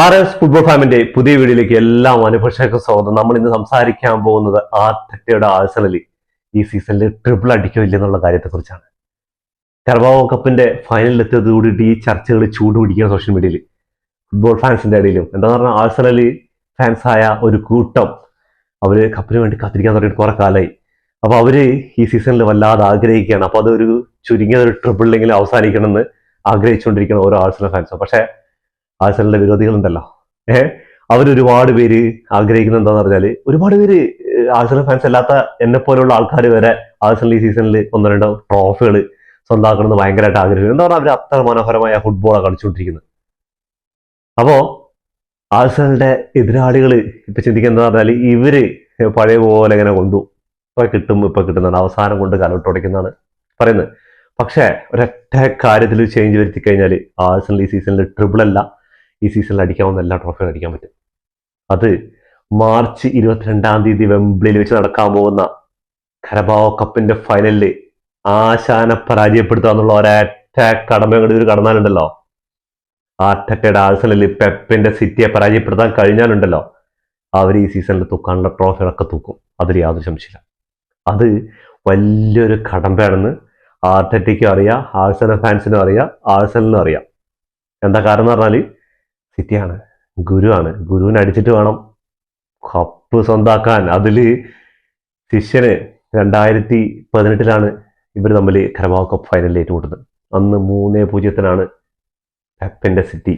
R S football ഫാമിന്റെ പുതിയ വീഡിയോയിലേക്ക് എല്ലാ അനുഭവിച്ചേക്കും സ്വാഗതം. നമ്മൾ ഇന്ന് സംസാരിക്കാൻ പോകുന്നത് ആർട്ടയുടെ ആഴ്സണലി ഈ സീസണിൽ ട്രിപ്പിൾ അടിക്കോ ഇല്ലെന്നുള്ള കാര്യത്തെക്കുറിച്ചാണ്. കർബാവോ കപ്പിന്റെ ഫൈനലിൽ എത്തിയതോടുകൂടി ഈ ചർച്ചകൾ ചൂട് പിടിക്കുന്ന സോഷ്യൽ മീഡിയയിൽ ഫുട്ബോൾ ഫാൻസിന്റെ ഇടയിലും. എന്താ പറഞ്ഞാൽ ആഴ്സണലി ഫാൻസായ ഒരു കൂട്ടം അവർ കപ്പിന് വേണ്ടി കാത്തിരിക്കാൻ തുടങ്ങിയിട്ട് കുറെ കാലമായി. അപ്പൊ അവർ ഈ സീസണിൽ വല്ലാതെ ആഗ്രഹിക്കുകയാണ്. അപ്പൊ അതൊരു ചുരുങ്ങിയ ഒരു ട്രിപ്പിളിലെങ്കിലും അവസാനിക്കണം എന്ന് ആഗ്രഹിച്ചുകൊണ്ടിരിക്കുന്ന ഓരോ ആഴ്സണൽ ഫാൻസും പക്ഷെ ആഴ്സണലിന്റെ വിരോധികളുണ്ടല്ലോ. ഏഹ് അവരൊരുപാട് പേര് ആഗ്രഹിക്കുന്നത് എന്താന്ന് പറഞ്ഞാൽ ഒരുപാട് പേര് ആഴ്സണൽ ഫാൻസ് അല്ലാത്ത എന്നെ പോലുള്ള ആൾക്കാർ വരെ ആഴ്സണൽ ഈ സീസണിൽ ഒന്നോ രണ്ടോ ട്രോഫികൾ സ്വന്തമാക്കണമെന്ന് ഭയങ്കരമായിട്ട് ആഗ്രഹിക്കുന്നു. എന്താ പറഞ്ഞാൽ അവർ അത്ര മനോഹരമായ ഫുട്ബോളാണ് കളിച്ചുകൊണ്ടിരിക്കുന്നത്. അപ്പോ ആഴ്സണലിന്റെ എതിരാളികൾ ഇപ്പൊ ചിന്തിക്കുന്നത് പറഞ്ഞാൽ ഇവർ പഴയ പോലെ ഇങ്ങനെ കൊണ്ടു ഇപ്പൊ കിട്ടും ഇപ്പൊ കിട്ടുന്നതാണ്. അവസാനം കൊണ്ട് കലോട്ടുടയ്ക്കുന്നതാണ് പറയുന്നത്. പക്ഷേ ഒരൊറ്റ കാര്യത്തിൽ ചേഞ്ച് വരുത്തി കഴിഞ്ഞാൽ ആഴ്സണൽ ഈ സീസണിൽ ട്രിപ്പിൾ അല്ല ഈ സീസണിൽ അടിക്കാവുന്ന എല്ലാ ട്രോഫിയും അടിക്കാൻ പറ്റും. അത് മാർച്ച് ഇരുപത്തിരണ്ടാം തീയതി വെംബ്ലിയിൽ വെച്ച് നടക്കാൻ പോകുന്ന ഖരബാവോ കപ്പിന്റെ ഫൈനലിൽ ആശാനെ പരാജയപ്പെടുത്തുക എന്നുള്ള ഒരൊറ്റ കടമ കൂടി ഒരു കടന്നാലുണ്ടല്ലോ. ആർട്ടറ്റയുടെ ആഴ്സണലിൽ പെപ്പിന്റെ സിറ്റിയെ പരാജയപ്പെടുത്താൻ കഴിഞ്ഞാലുണ്ടല്ലോ. അവർ ഈ സീസണിൽ തൂക്കാനുള്ള ട്രോഫികളൊക്കെ തൂക്കും. അതിൽ യാതൊരു സംശയമില്ല അത് വലിയൊരു കടമ്പയാണെന്ന് ആർട്ടറ്റയ്ക്കും അറിയാം ആഴ്സണൽ ഫാൻസിനും അറിയാം ആഴ്സണലിനും അറിയാം. എന്താ കാരണം എന്ന് പറഞ്ഞാൽ സിറ്റിയാണ്. ഗുരുവാണ്. ഗുരുവിനെ അടിച്ചിട്ട് വേണം കപ്പ് സ്വന്താക്കാൻ. അതിൽ ശിഷ്യന് രണ്ടായിരത്തി പതിനെട്ടിലാണ് ഇവർ തമ്മിൽ കരബാവ് കപ്പ് ഫൈനലിൽ ഏറ്റുമുട്ടുന്നത്. അന്ന് മൂന്നേ പൂജ്യത്തിനാണ് പെപ്പിന്റെ സിറ്റി.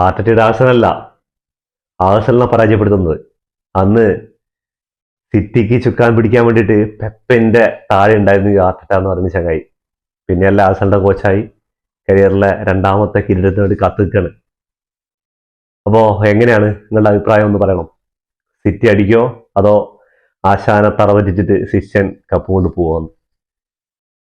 ആർട്ടറ്റയുടെ ആഴ്സണല്ല. ആഴ്സണലിനെ പരാജയപ്പെടുത്തുന്നത്. അന്ന് സിറ്റിക്ക് ചുക്കാൻ പിടിക്കാൻ വേണ്ടിയിട്ട് പെപ്പിന്റെ താഴെ ഉണ്ടായിരുന്നു ഈ ആർട്ടറ്റ എന്ന് പറഞ്ഞ ചങ്ങായി പിന്നെ അല്ല ആഴ്സണലിന്റെ കോച്ചായി കരിയറിലെ രണ്ടാമത്തെ കിരീടത്തിന് വേണ്ടി കാത്തിരിക്കാണ്. അപ്പോ എങ്ങനെയാണ് നിങ്ങളുടെ അഭിപ്രായം ഒന്ന് പറയണം? സിറ്റി അടിക്കോ? അതോ ആശാന തറവറ്റിച്ചിട്ട് ശിഷ്യൻ കപ്പ് കൊണ്ട് പോവാന്ന്?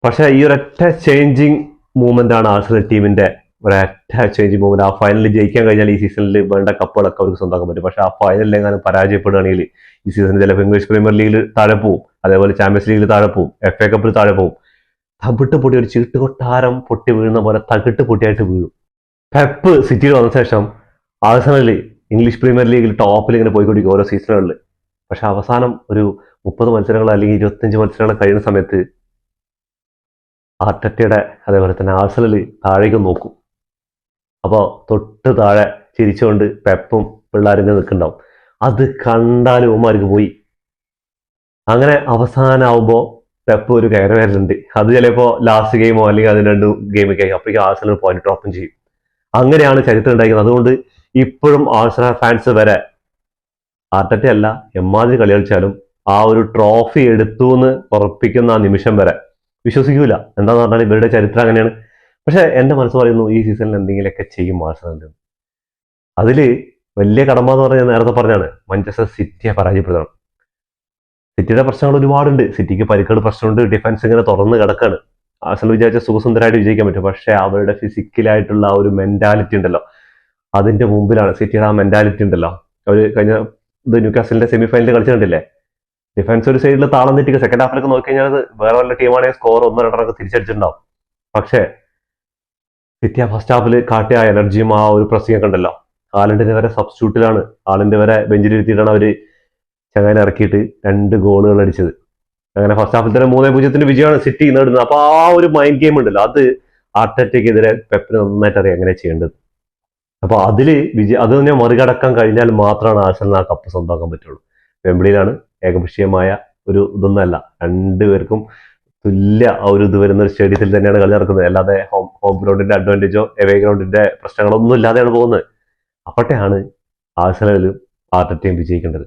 പക്ഷെ ഈ ഒരൊറ്റ ചേഞ്ചിങ് മൂവ്മെന്റ് ആണ് ആഴ്സണൽ ടീമിന്റെ ഒരൊറ്റ ചേഞ്ചിങ് മൂവ്മെന്റ് ആ ഫൈനലിൽ ജയിക്കാൻ കഴിഞ്ഞാൽ ഈ സീസണിൽ വേണ്ട കപ്പുകളൊക്കെ അവർക്ക് സ്വന്തമാക്കാൻ പറ്റും. പക്ഷെ ആ ഫൈനലിൽ എങ്ങാനും പരാജയപ്പെടുകയാണെങ്കിൽ ഈ സീസണിൽ ചിലപ്പോൾ ഇംഗ്ലീഷ് പ്രീമിയർ ലീഗിൽ താഴെ പോവും. അതേപോലെ ചാമ്പ്യൻസ് ലീഗിൽ താഴെ പോവും. എഫ് എ കപ്പിൽ താഴെ പോവും. തവിട്ട് പൊട്ടി ഒരു ചീട്ട് കൊട്ടാരം പൊട്ടി വീഴുന്ന പോലെ തകിട്ട് പൊട്ടിയായിട്ട് വീഴും. പെപ്പ് സിറ്റിയിൽ വന്ന ശേഷം ആഴ്സണൽ ഇംഗ്ലീഷ് പ്രീമിയർ ലീഗിൽ ടോപ്പിൽ ഇങ്ങനെ പോയിക്കൊണ്ടിരിക്കും ഓരോ സീസണുകളിൽ പക്ഷെ അവസാനം ഒരു മുപ്പത് മത്സരങ്ങൾ അല്ലെങ്കിൽ ഇരുപത്തഞ്ച് മത്സരങ്ങൾ കഴിയുന്ന സമയത്ത് ആർട്ടറ്റയുടെ അതേപോലെ തന്നെ ആഴ്സണൽ താഴേക്ക് നോക്കും. അപ്പോൾ തൊട്ട് താഴെ ചിരിച്ചുകൊണ്ട് പെപ്പും പിള്ളേരും നിൽക്കുന്നുണ്ടാവും. അത് കണ്ടാലും ഉമ്മാർക്ക് പോയി. അങ്ങനെ അവസാനമാവുമ്പോൾ പെപ്പ് ഒരു കയറി വരുന്നുണ്ട് അത് ചിലപ്പോൾ ലാസ്റ്റ് ഗെയിമോ അല്ലെങ്കിൽ അതിന് രണ്ട് ഗെയിമൊക്കെ ആയി. അപ്പോഴേക്കും ആഴ്സണൽ പോയിന്റ് ഡ്രോപ്പും ചെയ്യും. അങ്ങനെയാണ് ചരിത്രം ഉണ്ടായിരിക്കുന്നത് അതുകൊണ്ട് ഇപ്പോഴും ആഴ്സണൽ ഫാൻസ് വരെ ആർട്ടറ്റ അല്ല എമ്മാതിരി കളി കളിച്ചാലും ആ ഒരു ട്രോഫി എടുത്തു എന്ന് ഉറപ്പിക്കുന്ന ആ നിമിഷം വരെ വിശ്വസിക്കൂല. എന്താന്ന് പറഞ്ഞാൽ ഇവരുടെ ചരിത്രം അങ്ങനെയാണ്. പക്ഷെ എന്റെ മനസ്സ് പറയുന്നു ഈ സീസണിൽ എന്തെങ്കിലുമൊക്കെ ചെയ്യും ആഴ്സണൽ അതിൽ വലിയ കടമ എന്ന് പറഞ്ഞാൽ നേരത്തെ പറഞ്ഞാണ് മഞ്ചസ്റ്റർ സിറ്റിയെ പരാജയപ്പെടുത്തണം. സിറ്റിയുടെ പ്രശ്നങ്ങൾ ഒരുപാടുണ്ട്. സിറ്റിക്ക് പരിക്കുകൾ പ്രശ്നമുണ്ട്. ഡിഫൻസ് ഇങ്ങനെ തുറന്ന് കിടക്കാണ്. ആസൽ വിചാരിച്ച സുഖസുന്ദരമായിട്ട് വിജയിക്കാൻ പറ്റും. പക്ഷേ അവരുടെ ഫിസിക്കലായിട്ടുള്ള ആ ഒരു മെന്റാലിറ്റി ഉണ്ടല്ലോ. അതിന്റെ മുമ്പിലാണ് സിറ്റിയുടെ ആ മെന്റാലിറ്റി ഉണ്ടല്ലോ. അവർ കഴിഞ്ഞ ഇത് ന്യൂകാസ്റ്റലിന്റെ സെമി ഫൈനലിൽ കളിച്ചിട്ടുണ്ടല്ലേ? ഡിഫൻസ് ഒരു സൈഡിൽ താളം തെറ്റിക്കുക സെക്കൻഡ് ഹാഫിലൊക്കെ നോക്കി കഴിഞ്ഞാൽ അത് വേറെ വല്ല ടീമാണെങ്കിൽ സ്കോർ ഒന്നോ രണ്ടൊക്കെ തിരിച്ചടിച്ചിട്ടുണ്ടാവും. പക്ഷേ സിറ്റി ആ ഫസ്റ്റ് ഹാഫിൽ കാട്ടിയ എനർജിയും ആ ഒരു പ്രസിംഗ് ഒക്കെ ഉണ്ടല്ലോ. ആളിന്റെ വരെ സബ്സ്റ്റിറ്റ്യൂട്ടിലാണ് ആളിന്റെ വരെ ബെഞ്ചിൽ ഇരുത്തിയിട്ടാണ് ചങ്ങനെ ഇറക്കിയിട്ട് രണ്ട് ഗോളുകൾ അടിച്ചത്. അങ്ങനെ ഫസ്റ്റ് ഹാഫിൽ തന്നെ മൂന്നേ പൂജ്യത്തിന്റെ വിജയമാണ് സിറ്റി നേടുന്നത് അപ്പൊ ആ ഒരു മൈൻഡ് ഗെയിം ഉണ്ടല്ലോ. അത് ആർട്ടറ്റയ്ക്കെതിരെ പെപ്പിന് നന്നായിട്ട് അറിയാം എങ്ങനെ ചെയ്യേണ്ടത്. അപ്പൊ അതിൽ വിജയ അത് തന്നെ മറികടക്കാൻ കഴിഞ്ഞാൽ മാത്രമാണ് ആഴ്സണൽ ആ കപ്പ് സ്വന്തമാക്കാൻ പറ്റുള്ളൂ. വെമ്പിളിയിലാണ് ഏകപക്ഷീയമായ ഒരു ഇതൊന്നല്ല രണ്ടുപേർക്കും തുല്യ ആ ഒരു ഇത് വരുന്ന ഒരു സ്റ്റേഡിയത്തിൽ തന്നെയാണ് കളി നടക്കുന്നത്. അല്ലാതെ ഹോം ഹോം ഗ്രൗണ്ടിന്റെ അഡ്വാന്റേജോ എവേ ഗ്രൗണ്ടിന്റെ പ്രശ്നങ്ങളൊന്നും ഇല്ലാതെയാണ് പോകുന്നത്. അപ്പോഴത്തെയാണ് ആഴ്സണലും ആർട്ടറ്റയും വിജയിക്കേണ്ടത്.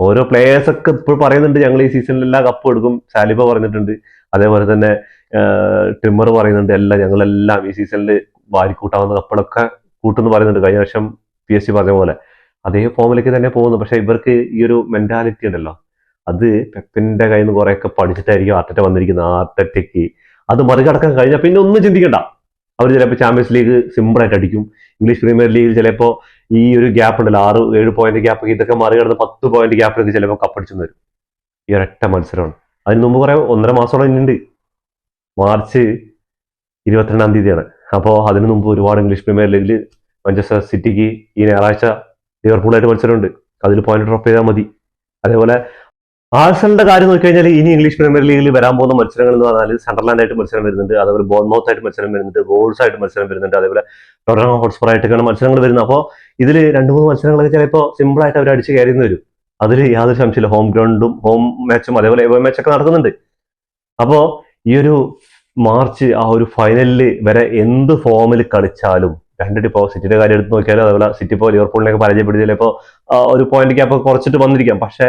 ഓരോ പ്ലേയേഴ്സ് ഒക്കെ ഇപ്പോൾ പറയുന്നുണ്ട് ഞങ്ങൾ ഈ സീസണിൽ എല്ലാ കപ്പും എടുക്കും. സാലിബ പറഞ്ഞിട്ടുണ്ട്. അതേപോലെ തന്നെ ടിമ്മർ പറയുന്നുണ്ട് എല്ലാം ഞങ്ങളെല്ലാം ഈ സീസണിൽ വാരിക്കൂട്ടാവുന്ന കപ്പുകളൊക്കെ കൂട്ടുന്നു പറയുന്നുണ്ട്. കഴിഞ്ഞ വർഷം പി എസ് സി പറഞ്ഞ പോലെ. അതേ ഫോമിലേക്ക് തന്നെ പോകുന്നു. പക്ഷെ ഇവർക്ക് ഈ ഒരു മെന്റാലിറ്റി ഉണ്ടല്ലോ. അത് പെപ്പിന്റെ കയ്യിൽ നിന്ന് കുറെയൊക്കെ പഠിച്ചിട്ടായിരിക്കും ആർട്ടറ്റ വന്നിരിക്കുന്ന ആർട്ടറ്റയ്ക്ക്. അത് മറികടക്കാൻ കഴിഞ്ഞാൽ പിന്നെ ഒന്നും ചിന്തിക്കണ്ട. അവർ ചിലപ്പോൾ ചാമ്പ്യൻസ് ലീഗ് സിമ്പിളായിട്ട് അടിക്കും. ഇംഗ്ലീഷ് പ്രീമിയർ ലീഗിൽ ചിലപ്പോൾ ഈ ഒരു ഗ്യാപ്പ് ഉണ്ടല്ലോ ആറ് ഏഴ് പോയിന്റ് ഗ്യാപ്പ് ഇതൊക്കെ മറികടന്ന് പത്ത് പോയിന്റ് ഗ്യാപ്പ് ഗ്യാപ്പിലേക്ക് ചിലപ്പോൾ കപ്പടിച്ചു വരും. ഈ ഒരൊറ്റ മത്സരമാണ്. അതിന് മുമ്പ് പറയാം ഒന്നര മാസത്തോളം ഇനിയുണ്ട്. മാർച്ച് ഇരുപത്തിരണ്ടാം തീയതിയാണ്. അപ്പോൾ അതിനു മുമ്പ് ഒരുപാട് ഇംഗ്ലീഷ് പ്രീമിയർ ലീഗിൽ മഞ്ചസ്റ്റർ സിറ്റിക്ക് ഈ ഞായറാഴ്ച ലിവർപൂളായിട്ട് മത്സരമുണ്ട്. അതിൽ പോയിന്റ് ഡ്രോപ്പ് ചെയ്താൽ മതി. അതേപോലെ ആഴ്സണലിന്റെ കാര്യം നോക്കി കഴിഞ്ഞാൽ ഇനി ഇംഗ്ലീഷ് പ്രീമിയർ ലീഗിൽ വരാൻ പോകുന്ന മത്സരങ്ങൾ എന്ന് പറഞ്ഞാൽ സണ്ടർലാൻഡ് ആയിട്ട് മത്സരം വരുന്നുണ്ട് അതേപോലെ ബോൺമൗത്ത് ആയിട്ട് മത്സരം വരുന്നുണ്ട് വോൾസ് ആയിട്ട് മത്സരം വരുന്നുണ്ട് അതേപോലെ ടൊറനോ ഹോട്ട്സ്പോർ ആയിട്ടൊക്കെയാണ് മത്സരങ്ങൾ വരുന്നത്. അപ്പോൾ ഇതിൽ രണ്ട് മൂന്ന് മത്സരങ്ങളൊക്കെ ചിലപ്പോൾ സിമ്പിൾ ആയിട്ട് അവർ അടിച്ച് കയറി വരും. അതിൽ യാതൊരു സംശയമില്ല ഹോം ഗ്രൗണ്ടും ഹോം മാച്ചും അതേപോലെ എവേ മാച്ചൊക്കെ നടക്കുന്നുണ്ട്. അപ്പോൾ ഈ ഒരു മാർച്ച് ആ ഒരു ഫൈനലിൽ വരെ എന്ത് ഫോമിൽ കളിച്ചാലും രണ്ടിട്ട് ഇപ്പോൾ സിറ്റിയുടെ കാര്യം എടുത്ത് നോക്കിയാലും അതേപോലെ സിറ്റി ഇപ്പോൾ ലിവർപൂളിനെയൊക്കെ പരാജയപ്പെടുത്തി ചിലപ്പോൾ ഒരു പോയിന്റ് ഗ്യാപ്പ് കുറച്ചിട്ട് വന്നിരിക്കാം. പക്ഷേ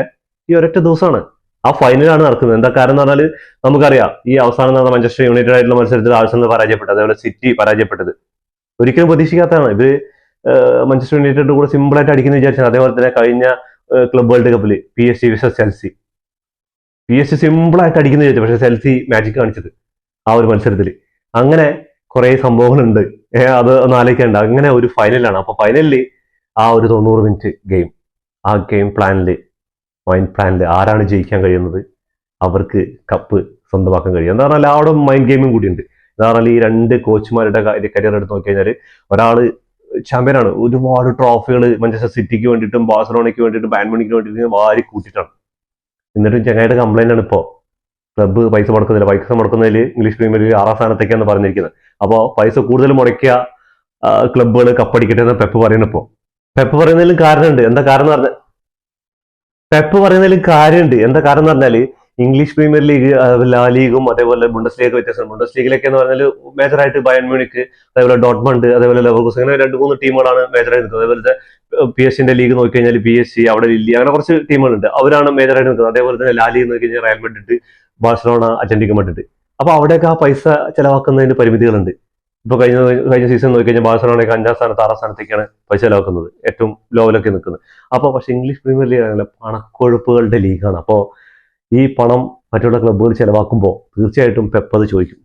ഈ ഒരൊറ്റ ദിവസമാണ്. ആ ഫൈനലാണ് നടക്കുന്നത്. എന്താ കാരണം എന്ന് പറഞ്ഞാൽ നമുക്കറിയാം ഈ അവസാനം നടന്ന മഞ്ചസ്റ്റർ യുണൈറ്റഡ് ആയിട്ടുള്ള മത്സരത്തിൽ ആഴ്സണൽ പരാജയപ്പെട്ടത് അതേപോലെ സിറ്റി പരാജയപ്പെട്ടത്. ഒരിക്കലും പ്രതീക്ഷിക്കാത്തതാണ്. ഇവർ മഞ്ചസ്റ്റർ യുണൈറ്റഡ് കൂടെ സിമ്പിൾ ആയിട്ട് അടിക്കുന്ന വിചാരിച്ചാണ്. അതേപോലെ തന്നെ കഴിഞ്ഞ ക്ലബ് വേൾഡ് കപ്പിൽ P S G versus Chelsea P S G simple ആയിട്ട് അടിക്കുന്ന വിചാരിച്ചു. പക്ഷെ ചെൽസി മാജിക് കാണിച്ചത് ആ ഒരു മത്സരത്തിൽ അങ്ങനെ കുറെ സംഭവങ്ങളുണ്ട്. അത് ഒന്ന് ആലോചിക്കേണ്ട. അങ്ങനെ ഒരു ഫൈനലാണ് അപ്പൊ ഫൈനലിൽ ആ ഒരു തൊണ്ണൂറ് മിനിറ്റ് ഗെയിം ആ ഗെയിം പ്ലാനിൽ മൈൻഡ് പ്ലാനിൽ ആരാണ് ജയിക്കാൻ കഴിയുന്നത്? അവർക്ക് കപ്പ് സ്വന്തമാക്കാൻ കഴിയും. എന്താ പറഞ്ഞാൽ അവിടെ മൈൻഡ് ഗെയിമും കൂടിയുണ്ട്. എന്താ പറഞ്ഞാൽ ഈ രണ്ട് കോച്ചുമാരുടെ കരിയർ എടുത്ത് നോക്കി കഴിഞ്ഞാൽ ഒരാൾ ചാമ്പ്യനാണ് ഒരുപാട് ട്രോഫികൾ മഞ്ചസ്റ്റർ സിറ്റിക്ക് വേണ്ടിയിട്ടും ബാഴ്സലോണയ്ക്ക് വേണ്ടിയിട്ടും ബാൻമണിക്ക് വേണ്ടിയിട്ടും വാരി കൂട്ടിയിട്ടാണ്. എന്നിട്ടും ചെങ്ങായിട്ട് കംപ്ലൈന്റ് ആണ് ഇപ്പോൾ ക്ലബ്ബ് പൈസ മുടക്കുന്നില്ല. പൈസ മുടക്കുന്നതിൽ ഇംഗ്ലീഷ് പ്രീമിയർ ലീഗ് ആറാം സ്ഥാനത്തേക്കാണ് പറഞ്ഞിരിക്കുന്നത്. അപ്പോൾ പൈസ കൂടുതൽ മുടക്കിയ ക്ലബ്ബുകൾ കപ്പടിക്കട്ടെ എന്ന് പെപ്പ് പറയുന്നപ്പോൾ പെപ്പ് പറയുന്നതിലും കാരണമുണ്ട്. എന്താ കാരണം പറഞ്ഞാൽ പെപ്പ് പറയുന്നതിലും കാര്യമുണ്ട്. എന്താ കാരണം എന്ന് പറഞ്ഞാൽ ഇംഗ്ലീഷ് പ്രീമിയർ ലീഗ് ലാ ലീഗും അതേപോലെ ബുണ്ടസ് ലീഗ് വ്യത്യാസം ബുണ്ടസ് ലീഗിലൊക്കെ എന്ന് പറഞ്ഞാൽ മേജറായിട്ട് ബയൻ മ്യൂണിക്ക് അതേപോലെ ഡോട്ട്മണ്ട് അതേപോലെ ലെവർകൂസ് അങ്ങനെ രണ്ട് മൂന്ന് ടീമുകളാണ് മേജറായി നിൽക്കുന്നത്. അതേപോലെ പി എസ് സിന്റെ ലീഗ് നോക്കി കഴിഞ്ഞാൽ പി എസ് സി അവിടെ ലില്ലി അങ്ങനെ കുറച്ച് ടീമുകളുണ്ട്. അവരാണ് മേജറായിട്ട് നിൽക്കുന്നത്. അതേപോലെ തന്നെ ലാ ലീഗ് നോക്കി കഴിഞ്ഞാൽ റയൽ മഡ്രിഡ് ബാഴ്സലോണ അജന്റിക്ക് മഡ്രിഡ് അപ്പൊ അവിടെയൊക്കെ ആ പൈസ ചെലവാക്കുന്നതിന് പരിമിതികളുണ്ട്. ഇപ്പൊ കഴിഞ്ഞ കഴിഞ്ഞ സീസൺ നോക്കിക്കഴിഞ്ഞാൽ ബാഴ്സലോണയൊക്കെ അഞ്ചാം സ്ഥാനത്ത് ആറാം സ്ഥാനത്തേക്കാണ് പൈസ ചെലവാക്കുന്നത്. ഏറ്റവും ലോവിലൊക്കെ നിൽക്കുന്നത്. അപ്പോൾ പക്ഷെ ഇംഗ്ലീഷ് പ്രീമിയർ ലീഗ് ആണെങ്കിൽ പണക്കൊഴുപ്പുകളുടെ ലീഗാണ്. അപ്പോൾ ഈ പണം മറ്റുള്ള ക്ലബ്ബുകൾ ചെലവാക്കുമ്പോൾ തീർച്ചയായിട്ടും പെപ്പത് ചോദിക്കും.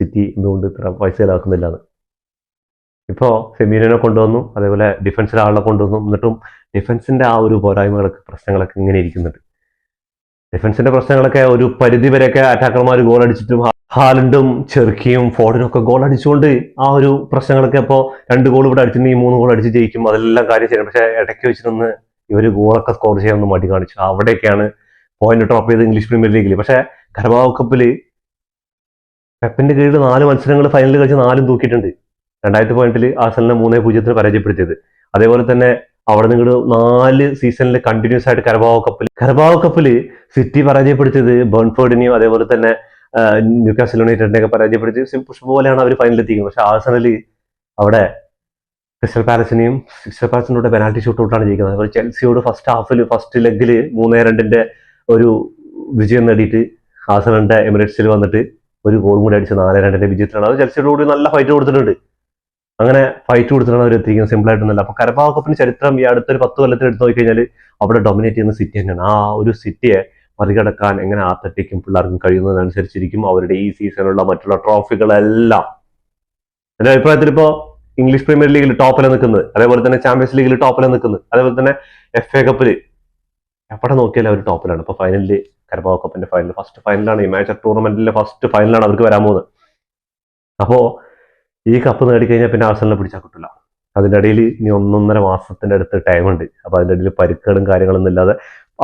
സിറ്റി എന്തുകൊണ്ട് ഇത്ര പൈസ ചെലവാക്കുന്നില്ല എന്ന് ഇപ്പോൾ ഫെമീനെ കൊണ്ടുവന്നു അതേപോലെ ഡിഫൻസിലെ ആളെ കൊണ്ടുവന്നു എന്നിട്ടും ഡിഫൻസിന്റെ ആ ഒരു പോരായ്മകളൊക്കെ പ്രശ്നങ്ങളൊക്കെ ഇങ്ങനെ ഇരിക്കുന്നുണ്ട്. ഡിഫൻസിന്റെ പ്രശ്നങ്ങളൊക്കെ ഒരു പരിധി വരെയൊക്കെ അറ്റാക്കർമാർ ഗോൾ അടിച്ചിട്ടും ഹാലൻഡും ചെറുക്കിയും ഫോർഡിനും ഒക്കെ ഗോൾ അടിച്ചുകൊണ്ട് ആ ഒരു പ്രശ്നങ്ങളൊക്കെ ഇപ്പോൾ രണ്ട് ഗോൾ ഇവിടെ അടിച്ചിട്ടുണ്ടെങ്കിൽ മൂന്ന് ഗോൾ അടിച്ച് ജയിക്കും അതെല്ലാം കാര്യം ചെയ്യണം. പക്ഷേ ഇടയ്ക്ക് വെച്ചിട്ടൊന്ന് ഇവർ ഗോളൊക്കെ സ്കോർ ചെയ്യാൻ ഒന്ന് മടി കാണിച്ചു. അവിടെയൊക്കെയാണ് പോയിന്റ് ഡ്രോപ്പ് ചെയ്ത് ഇംഗ്ലീഷ് പ്രീമിയർ ലീഗിൽ പക്ഷേ കരബാവ് കപ്പിൽ പെപ്പിന്റെ കീഴിൽ നാല് മത്സരങ്ങൾ ഫൈനലിൽ കളിച്ച് നാലും തൂക്കിയിട്ടുണ്ട്. രണ്ടായിരത്തി പോയിന്റിൽ ആസലിനെ മൂന്നേ പൂജ്യത്തിന് പരാജയപ്പെടുത്തിയത്. അതേപോലെ തന്നെ അവിടെ നിങ്ങൾ നാല് സീസണിൽ കണ്ടിന്യൂസ് ആയിട്ട് കരബാവ് കപ്പിൽ കരബാവ് കപ്പിൽ സിറ്റി പരാജയപ്പെടുത്തിയത് ബേൺഫോർഡിനെയും അതേപോലെ തന്നെ ന്യൂകാസൽ യുണൈറ്റഡിനെ ഒക്കെ പരാജയപ്പെടുത്തി പോലെയാണ് അവർ ഫൈനലിൽ എത്തിക്കുന്നത്. പക്ഷെ ആഴ്സണൽ അവിടെ ക്രിസ്റ്റൽ പാലസിനെയും ക്രിസ്റ്റൽ പാലസിനോട് പെനാൽറ്റി ഷൂട്ടൗട്ടാണ് ജയിക്കുന്നത്. അതുപോലെ ചെൽസിയോട് ഫസ്റ്റ് ഹാഫിൽ ഫസ്റ്റ് ലെഗിൽ മൂന്നേ രണ്ടിന്റെ ഒരു വിജയം നേടിയിട്ട് ആഴ്സണലിന്റെ എമിറേറ്റ്സിൽ വന്നിട്ട് ഒരു ഗോൾ കൂടി അടിച്ച് നാല് രണ്ടിന്റെ വിജയത്തിലാണ്. അത് ചെൽസിയോട് കൂടി നല്ല ഫൈറ്റ് കൊടുത്തിട്ടുണ്ട്. അങ്ങനെ ഫൈറ്റ് കൊടുത്തിട്ടാണ് അവർ എത്തിക്കുന്നത് സിമ്പിൾ ആയിട്ടൊന്നുമല്ല. അപ്പൊ കരബാവ് കപ്പിന് ചരിത്രം ഈ അടുത്തൊരു പത്ത് കൊല്ലത്തിൽ എടുത്തു നോക്കിക്കഴിഞ്ഞാൽ അവിടെ ഡൊമിനേറ്റ് ചെയ്യുന്ന സിറ്റി തന്നെയാണ്. ആ ഒരു സിറ്റിയെ മറികടക്കാൻ എങ്ങനെ ആത്തട്ടിക്കും പിള്ളേർക്കും കഴിയുന്നതനുസരിച്ചിരിക്കും അവരുടെ ഈ സീസണിലുള്ള മറ്റുള്ള ട്രോഫികളെല്ലാം എന്റെ അഭിപ്രായത്തിൽ ഇപ്പോ ഇംഗ്ലീഷ് പ്രീമിയർ ലീഗിൽ ടോപ്പിൽ നിൽക്കുന്നത് അതേപോലെ തന്നെ ചാമ്പ്യൻസ് ലീഗിൽ ടോപ്പിൽ നിൽക്കുന്നത് അതേപോലെ തന്നെ എഫ് എ കപ്പിൽ എവിടെ നോക്കിയാലും അവർ ടോപ്പിലാണ് ഇപ്പൊ ഫൈനലിൽ കരബാവ് കപ്പിന്റെ ഫൈനൽ ഫസ്റ്റ് ഫൈനലാണ് ഈ മാച്ച് ടൂർണമെന്റിലെ ഫസ്റ്റ് ഫൈനലാണ് അവർക്ക് വരാൻ പോകുന്നത്. അപ്പോ ഈ കപ്പ് നേടിക്കഴിഞ്ഞാൽ പിന്നെ ആഴ്സണലിനെ പിടിച്ചാൽ കിട്ടില്ല അതിന്റെ ഇടയിൽ ഇനി ഒന്നൊന്നര മാസത്തിന്റെ അടുത്ത് ടൈം ഉണ്ട്. അപ്പൊ അതിന്റെ ഇടയിൽ പരിക്കുകളും കാര്യങ്ങളൊന്നും ഇല്ലാതെ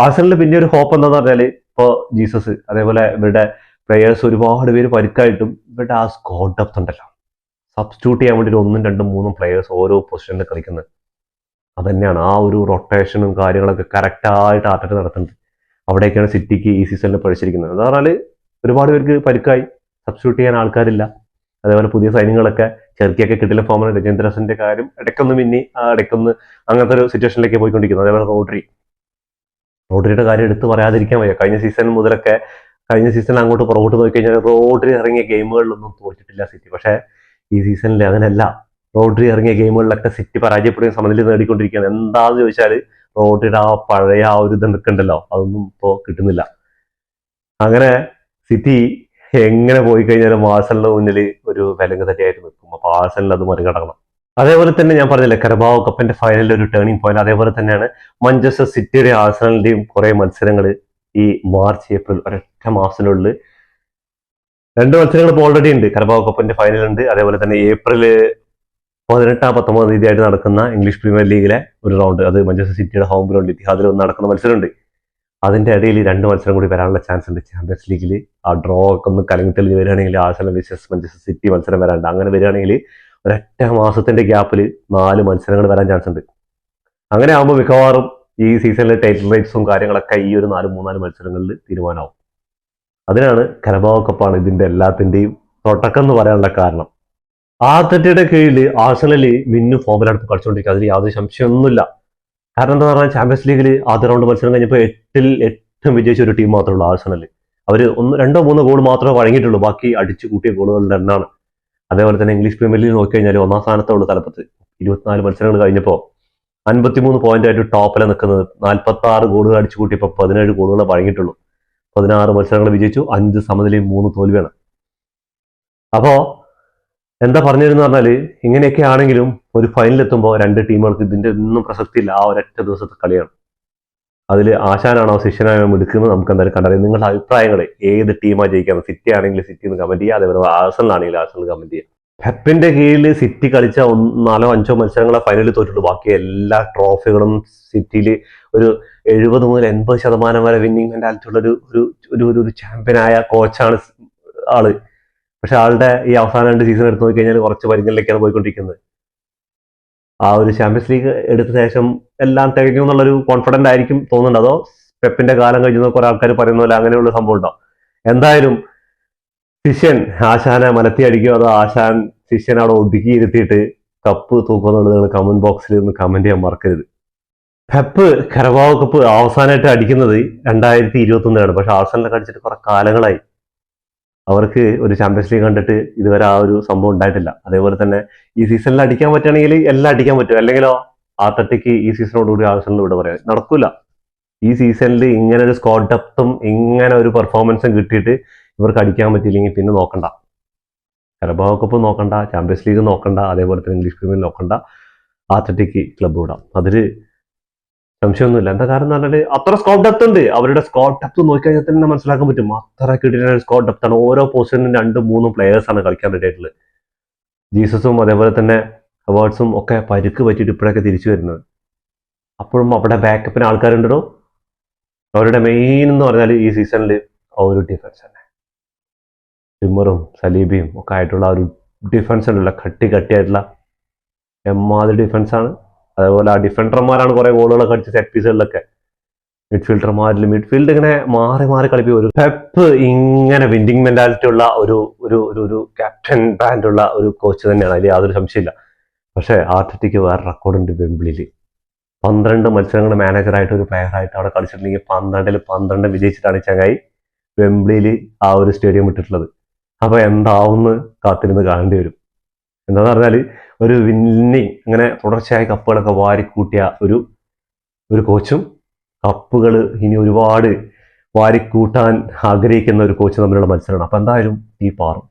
ആഴ്സണലിൽ പിന്നെ ഒരു ഹോപ്പ് എന്താന്ന് പറഞ്ഞാൽ ഇപ്പോ ജീസസ് അതേപോലെ ഇവരുടെ പ്ലെയേഴ്സ് ഒരുപാട് പേര് പരിക്കായിട്ടും ഇവരുടെ ആ സ്കോഡ് ഡെപ്ത് ഉണ്ടല്ലോ. സബ്സ്റ്റിറ്റ്യൂട്ട് ചെയ്യാൻ വേണ്ടിയിട്ട് ഒന്നും രണ്ടും മൂന്നും പ്ലെയേഴ്സ് ഓരോ പൊസിഷനിൽ കളിക്കുന്നത്. അതന്നെയാണ്. ആ ഒരു റൊട്ടേഷനും കാര്യങ്ങളൊക്കെ കറക്റ്റായിട്ട് ആർട്ടിട്ട് നടത്തുന്നുണ്ട് അവിടേക്കാണ് സിറ്റിക്ക് ഈ സീസണിൽ പഠിച്ചിരിക്കുന്നത് എന്ന് പറഞ്ഞാൽ ഒരുപാട് പേർക്ക് പരിക്കായി. സബ്സ്റ്റിറ്റ്യൂട്ട് ചെയ്യാൻ ആൾക്കാരില്ല. അതേപോലെ പുതിയ സൈന്യങ്ങളൊക്കെ ചെറുക്കിയൊക്കെ കിട്ടില്ല ഫോമിൽ രജേന്ദ്രസിന്റെ കാര്യം ഇടയ്ക്കൊന്ന് മിന്നി ഇടയ്ക്കൊന്ന് അങ്ങനത്തെ ഒരു സിറ്റുവേഷനിലേക്ക് പോയിക്കൊണ്ടിരിക്കുന്നു. അതേപോലെ റോഡ്രി. റോഡ്രിയുടെ കാര്യം എടുത്ത് പറയാതിരിക്കാൻ വയ്യ. കഴിഞ്ഞ സീസൺ മുതലൊക്കെ കഴിഞ്ഞ സീസൺ അങ്ങോട്ട് പുറകോട്ട് പോയി കഴിഞ്ഞാൽ റോഡ്രി ഇറങ്ങിയ ഗെയിമുകളിലൊന്നും തോറ്റിട്ടില്ല സിറ്റി. പക്ഷേ ഈ സീസണിൽ അങ്ങനെയല്ല റോഡ്രി ഇറങ്ങിയ ഗെയിമുകളിലൊക്കെ സിറ്റി പരാജയപ്പെടുകയും സമനില നേടിക്കൊണ്ടിരിക്കുകയാണ്. എന്താന്ന് ചോദിച്ചാൽ റോഡ്രിയുടെ ആ പഴയ ആ ഒരു ഇത് നിൽക്കണ്ടല്ലോ. അതൊന്നും ഇപ്പോൾ കിട്ടുന്നില്ല. അങ്ങനെ സിറ്റി എങ്ങനെ പോയി കഴിഞ്ഞാലും ആഴ്സലിന്റെ മുന്നിൽ ഒരു വിലങ്ങ് തട്ടിയായിട്ട് നിൽക്കും. അപ്പൊ ആഴ്സലിൽ അത് മറികടക്കണം. അതേപോലെ തന്നെ ഞാൻ പറഞ്ഞില്ലേ കരബാവ് കപ്പിന്റെ ഫൈനലിൽ ഒരു ടേണിംഗ് പോയിന്റ് അതേപോലെ തന്നെയാണ് മഞ്ചസ്റ്റർ സിറ്റിയുടെ ആഴ്സണലിന്റെയും കുറെ മത്സരങ്ങൾ ഈ മാർച്ച് ഏപ്രിൽ ഒരൊറ്റ മാസത്തിനുള്ളിൽ രണ്ട് മത്സരങ്ങൾ ഇപ്പോൾ ഓൾറെഡി ഉണ്ട്. കരബാവ് കപ്പിന്റെ ഫൈനൽ ഉണ്ട്. അതേപോലെ തന്നെ ഏപ്രിൽ പതിനെട്ടാം പത്തൊമ്പതാം തീയതി ആയിട്ട് നടക്കുന്ന ഇംഗ്ലീഷ് പ്രീമിയർ ലീഗിലെ ഒരു റൗണ്ട് അത് മഞ്ചസ്റ്റർ സിറ്റിയുടെ ഹോം ഗ്രൗണ്ട് ഇത്തിഹാദിൽ ഒന്ന് നടക്കുന്ന മത്സരമുണ്ട്. അതിന്റെ ഇടയിൽ രണ്ട് മത്സരം കൂടി വരാനുള്ള ചാൻസ് ഉണ്ട്. ചാമ്പ്യൻസ് ലീഗിൽ ആ ഡ്രോ ഒക്കെ ഒന്ന് കലങ്ങി തെളിഞ്ഞ് വരികയാണെങ്കിൽ ആഴ്സണൽ വിസസ് മാഞ്ചസ്റ്റർ സിറ്റി മത്സരം വരാണ്ട് അങ്ങനെ വരികയാണെങ്കിൽ ഒരൊറ്റ മാസത്തിന്റെ ഗ്യാപ്പിൽ നാല് മത്സരങ്ങൾ വരാൻ ചാൻസ് ഉണ്ട്. അങ്ങനെ ആകുമ്പോൾ മിക്കവാറും ഈ സീസണിലെ ടൈറ്റിൽ റേറ്റ്സും കാര്യങ്ങളൊക്കെ ഈ ഒരു നാല് മൂന്നാൽ മത്സരങ്ങളിൽ തീരുമാനമാവും. അതിനാണ് കരബാവ് കപ്പാണ് ഇതിന്റെ എല്ലാത്തിന്റെയും തുടക്കം എന്ന് പറയാനുള്ള കാരണം. ആർട്ടറ്റയുടെ കീഴിൽ ആഴ്സണൽ മിന്നു ഫോമിലാണ് കളിച്ചുകൊണ്ടിരിക്കുക അതിൽ യാതൊരു സംശയമൊന്നുമില്ല. കാരണം എന്താ പറഞ്ഞാൽ ചാമ്പ്യൻസ് ലീഗിൽ ആദ്യ റൗണ്ട് മത്സരം കഴിഞ്ഞപ്പോൾ എട്ടിൽ എട്ടും വിജയിച്ച ഒരു ടീം മാത്രമേ ഉള്ളൂ ആഴ്സണൽ അവർ ഒന്ന് രണ്ടോ മൂന്നോ ഗോൾ മാത്രമേ വഴങ്ങിയിട്ടുള്ളൂ. ബാക്കി അടിച്ചു കൂട്ടിയ ഗോളുകളുടെ എണ്ണാണ് അതേപോലെ തന്നെ ഇംഗ്ലീഷ് പ്രീമിയർ ലീഗ് നോക്കിക്കഴിഞ്ഞാൽ ഒന്നാം സ്ഥാനത്തുള്ള തലപ്പത്ത്. ഇരുപത്തിനാല് മത്സരങ്ങൾ കഴിഞ്ഞപ്പോൾ അൻപത്തിമൂന്ന് പോയിന്റ് ആയിട്ട് ടോപ്പിലെ നിൽക്കുന്നത് നാൽപ്പത്തി ആറ് ഗോളുകൾ അടിച്ചു കൂട്ടിയപ്പോൾ പതിനേഴ് ഗോളുകൾ വഴങ്ങിയിട്ടുള്ളൂ. പതിനാറ് മത്സരങ്ങൾ വിജയിച്ചു. അഞ്ച് സമനിലയും മൂന്ന് തോൽവിയാണ്. അപ്പോ എന്താ പറഞ്ഞിരുന്നു പറഞ്ഞാൽ ഇങ്ങനെയൊക്കെ ആണെങ്കിലും ഒരു ഫൈനൽ എത്തുമ്പോൾ രണ്ട് ടീമുകൾക്ക് ഇതിന്റെ ഒന്നും പ്രസക്തിയില്ല. ആ ഒരൊറ്റ ദിവസത്തെ കളിയാണ്. അതിൽ ആശാനാണോ ശിഷ്യനാണോ എടുക്കുന്നത് നമുക്ക് എന്തായാലും കണ്ടറിയാം. നിങ്ങളുടെ അഭിപ്രായങ്ങൾ ഏത് ടീമാണ് ജയിക്കുന്നത് സിറ്റി ആണെങ്കിൽ സിറ്റി എന്ന് കമന്റ് ചെയ്യുക അതേപോലെ ആഴ്സണൽ ആണെങ്കിൽ ആഴ്സണൽ കമന്റ് ചെയ്യുക പെപ്പിന്റെ കീഴിൽ സിറ്റി കളിച്ച നാലോ അഞ്ചോ മത്സരങ്ങളെ ഫൈനലിൽ തോറ്റുള്ളൂ ബാക്കി എല്ലാ ട്രോഫികളും സിറ്റിയിൽ ഒരു എഴുപത് മുതൽ എൺപത് ശതമാനം വരെ വിന്നിങ് മെന്റാലിറ്റി ഉള്ള ഒരു ഒരു ഒരു ചാമ്പ്യനായ കോച്ചാണ് ആൾ. പക്ഷെ ആളുടെ ഈ അവസാന രണ്ട് സീസൺ എടുത്തു നോക്കിക്കഴിഞ്ഞാൽ കുറച്ച് പരിങ്ങലിലേക്കാണ് പോയിക്കൊണ്ടിരിക്കുന്നത്. ആ ഒരു ചാമ്പ്യൻസ് ലീഗ് എടുത്ത ശേഷം എല്ലാം തികഞ്ഞു എന്നുള്ളൊരു കോൺഫിഡന്റ് ആയിരിക്കും തോന്നുന്നുണ്ട്. അതോ പെപ്പിന്റെ കാലം കഴിഞ്ഞു കുറെ ആൾക്കാർ പറയുന്ന പോലെ അങ്ങനെയുള്ള സംഭവം ഉണ്ടോ? എന്തായാലും ശിഷ്യൻ ആശാനെ മലത്തി അടിക്കുക അതോ ആശാൻ ശിഷ്യൻ അവിടെ ഒതുക്കി ഇരുത്തിയിട്ട് കപ്പ് തൂക്കുന്നുള്ളത് നിങ്ങൾ കമന്റ് ബോക്സിൽ നിന്ന് കമന്റ് ചെയ്യാൻ മറക്കരുത്. പെപ്പ് കരവാവ് കപ്പ് അവസാനമായിട്ട് അടിക്കുന്നത് രണ്ടായിരത്തി ഇരുപത്തി ഒന്നിലാണ് പക്ഷെ ആർസനലൊക്കെ അടിച്ചിട്ട് കുറെ കാലങ്ങളായി. അവർക്ക് ഒരു ചാമ്പ്യൻസ് ലീഗ് കണ്ടിട്ട് ഇതുവരെ ആ ഒരു സംഭവം ഉണ്ടായിട്ടില്ല. അതേപോലെ തന്നെ ഈ സീസണിൽ അടിക്കാൻ പറ്റുകയാണെങ്കിൽ എല്ലാം അടിക്കാൻ പറ്റും. അല്ലെങ്കിലോ ആർട്ടറ്റയ്ക്ക് ഈ സീസണോടുകൂടി ആവശ്യം ഇവിടെ പറയാം. നടക്കൂല. ഈ സീസണിൽ ഇങ്ങനെ ഒരു സ്കോഡ് ഡെപ്തും ഇങ്ങനെ ഒരു പെർഫോമൻസും കിട്ടിയിട്ട് ഇവർക്ക് അടിക്കാൻ പറ്റിയില്ലെങ്കിൽ പിന്നെ നോക്കണ്ട. കരബാവ് കപ്പ് നോക്കണ്ട ചാമ്പ്യൻസ് ലീഗ് നോക്കണ്ട അതേപോലെ തന്നെ ഇംഗ്ലീഷ് പ്രീമിയർ നോക്കണ്ട. ആത്തട്ടയ്ക്ക് ക്ലബ് വിടാം. അതിൽ സംശയമൊന്നുമില്ല. എന്താ കാരണം എന്ന് പറഞ്ഞാൽ അത്ര സ്കോപ്പ് ഡെപ്ത് ഉണ്ട്. അവരുടെ സ്കോപ്പ് ഡെപ്ത് നോക്കിക്കഴിഞ്ഞാൽ തന്നെ മനസ്സിലാക്കാൻ പറ്റും. അത്ര കിട്ടിയ സ്കോപ്പ് ഡെപ്ത് ആണ് ഓരോ പൊസിഷനും രണ്ടും മൂന്നും പ്ലെയേഴ്സ് ആണ് കളിക്കാൻ റെഡി ആയിട്ടുള്ളത്. ജീസസും അതേപോലെ തന്നെ അവാർഡ്സും ഒക്കെ പരുക്ക് പറ്റിയിട്ട് ഇപ്പോഴൊക്കെ തിരിച്ചു വരുന്നത്. അപ്പോഴും അവിടെ ബാക്കപ്പിന് ആൾക്കാരുണ്ടോ അവരുടെ മെയിൻ എന്ന് പറഞ്ഞാൽ ഈ സീസണിൽ ആ ഒരു ഡിഫൻസ് തന്നെ. സിമ്മറും സലീബിയും ഒക്കെ ആയിട്ടുള്ള ആ ഒരു ഡിഫൻസ് ഉണ്ടല്ലോ. കട്ടി കട്ടിയായിട്ടുള്ള എമ്മാതിരി ആണ്. അതേപോലെ ആ ഡിഫൻഡർമാരാണ് കുറെ ഗോളുകളൊക്കെ അടിച്ച് സെറ്റ് പീസുകളിലൊക്കെ മിഡ്ഫീൽഡർമാരിൽ മിഡ്ഫീൽഡ് ഇങ്ങനെ മാറി മാറി കളിപ്പിക്കും. ഒരു പെപ്പ് ഇങ്ങനെ വിന്നിങ് മെന്റാലിറ്റി ഉള്ള ഒരു ഒരു ഒരു ഒരു ക്യാപ്റ്റൻ ബാൻഡ് ഉള്ള ഒരു കോച്ച് തന്നെയാണ്. അതിൽ യാതൊരു സംശയമില്ല പക്ഷേ ആർട്ടിക്ക് വേറെ റെക്കോർഡുണ്ട് വെമ്പിളിയിൽ പന്ത്രണ്ട് മത്സരങ്ങൾ മാനേജറായിട്ട് ഒരു പ്ലെയറായിട്ട് അവിടെ കളിച്ചിട്ടുണ്ടെങ്കിൽ പന്ത്രണ്ടിൽ പന്ത്രണ്ട് വിജയിച്ചിട്ടാണ് ചങ്ങായി വെമ്പിളിയിൽ ആ ഒരു സ്റ്റേഡിയം വിട്ടിട്ടുള്ളത് അപ്പോൾ എന്താവുമെന്ന് കാത്തിരുന്ന് കാണേണ്ടി വരും. എന്താന്ന് പറഞ്ഞാൽ ഒരു വിന്നിങ് അങ്ങനെ തുടർച്ചയായ കപ്പുകളൊക്കെ വാരിക്കൂട്ടിയ ഒരു ഒരു കോച്ചും കപ്പുകൾ ഇനി ഒരുപാട് വാരിക്കൂട്ടാൻ ആഗ്രഹിക്കുന്ന ഒരു കോച്ച് തമ്മിലുള്ള മത്സരമാണ്. അപ്പൊ എന്തായാലും ഈ പാറും.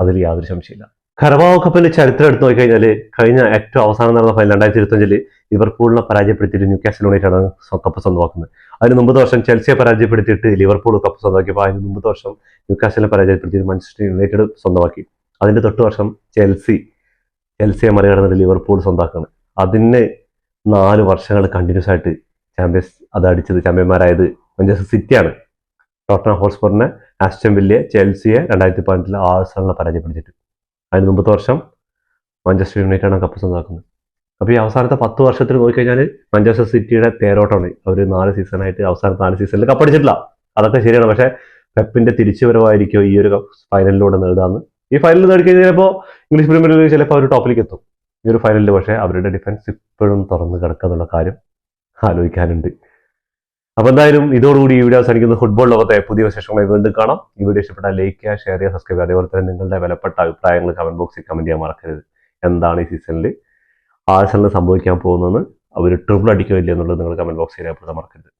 അതിൽ യാതൊരു സംശയമില്ല കരവാവ് കപ്പിന്റെ ചരിത്രം എടുത്തു നോക്കിക്കഴിഞ്ഞാൽ കഴിഞ്ഞ ഏറ്റവും അവസാനം നടന്ന ഫൈനൽ രണ്ടായിരത്തി ഇരുപത്തഞ്ചിൽ ലിവർപൂളിനെ പരാജയപ്പെടുത്തിയിട്ട് ന്യൂ കാസ്റ്റൽ യുണൈറ്റഡ് ആണ് സ്വ- കപ്പ് സ്വന്തമാക്കുന്നത്. അതിന് മുമ്പത്തെ വർഷം ചെൽസിയെ പരാജയപ്പെടുത്തിയിട്ട് ലിവർപൂൾ കപ്പ് സ്വന്തമാക്കിയപ്പോൾ അതിന് മുമ്പത്തെ വർഷം ന്യൂ കാസ്റ്റലിനെ പരാജയപ്പെടുത്തിയിട്ട് മാഞ്ചസ്റ്റർ യുണൈറ്റഡ് സ്വന്തമാക്കി. അതിന്റെ തൊട്ട് വർഷം ചെൽസി ചെൽസിയെ മറികടന്നിട്ട് ലിവർപൂൾ സ്വന്തമാക്കുകയാണ് അതിന് നാല് വർഷങ്ങൾ കണ്ടിന്യൂസ് ആയിട്ട് ചാമ്പ്യൻസ് അത് അടിച്ചത് ചാമ്പ്യന്മാരായത് മഞ്ചസ്റ്റർ സിറ്റിയാണ് ടോട്ടന ഹോട്ട്സ്പറിനെ ആസ്റ്റൻ വില്ലിയെ ചെൽസിയെ രണ്ടായിരത്തി പതിനെട്ടിലെ ആഴ്സണലിനെ പരാജയപ്പെടുത്തിയിട്ട്. അതിന് മുമ്പത്തെ വർഷം മഞ്ചസ്റ്റർ യുണൈറ്റഡ് ആണ് കപ്പ് സ്വന്തമാക്കുന്നത്. അപ്പോൾ ഈ അവസാനത്തെ പത്ത് വർഷത്തിൽ നോക്കിക്കഴിഞ്ഞാൽ മഞ്ചസ്റ്റർ സിറ്റിയുടെ തേരോട്ടമാണ്. അവർ നാല് സീസണായിട്ട് അവസാനത്തെ നാല് സീസണിൽ കപ്പടിച്ചിട്ടില്ല അതൊക്കെ ശരിയാണ്. പക്ഷേ പെപ്പിന്റെ തിരിച്ചുവരവായിരിക്കും ഈ ഒരു ഫൈനലിലൂടെ നേടാന്ന് ഈ ഫൈനൽ നേടിക്കഴിഞ്ഞാൽ ചിലപ്പോൾ ഇംഗ്ലീഷ് പ്രീമിയർ ലീഗ് ചിലപ്പോൾ അവർ ടോപ്പിലേക്ക് എത്തും. ഈ ഒരു ഫയലിൽ പക്ഷേ അവരുടെ ഡിഫൻസ് ഇപ്പോഴും തുറന്ന് കിടക്കുന്നുള്ള കാര്യം ആലോചിക്കാനുണ്ട്. അപ്പോൾ എന്തായാലും ഇതോടുകൂടി ഈ വീഡിയോ അവസാനിക്കുന്ന. ഫുട്ബോൾ ലോകത്തെ പുതിയ വിശേഷങ്ങളെ വീണ്ടും കാണാം. ഈ വീഡിയോ ഇഷ്ടപ്പെട്ടാൽ ലൈക്ക് ചെയ്യുക ഷെയർ ചെയ്യുക സബ്സ്ക്രൈബ് ചെയ്യുക. അതേപോലെ തന്നെ നിങ്ങളുടെ വിലപ്പെട്ട അഭിപ്രായങ്ങൾ കമന്റ് ബോക്സിൽ കമന്റ് ചെയ്യാൻ മറക്കരുത്. എന്താണ് ഈ സീസണിൽ ആഴ്സണിൽ സംഭവിക്കാൻ പോകുന്നതെന്ന് അവർ ട്രിപ്പിൾ അടിക്കുകയില്ല എന്നുള്ളത് നിങ്ങൾ കമന്റ് ബോക്സിൽ രേഖപ്പെടുത്താൻ മറക്കരുത്.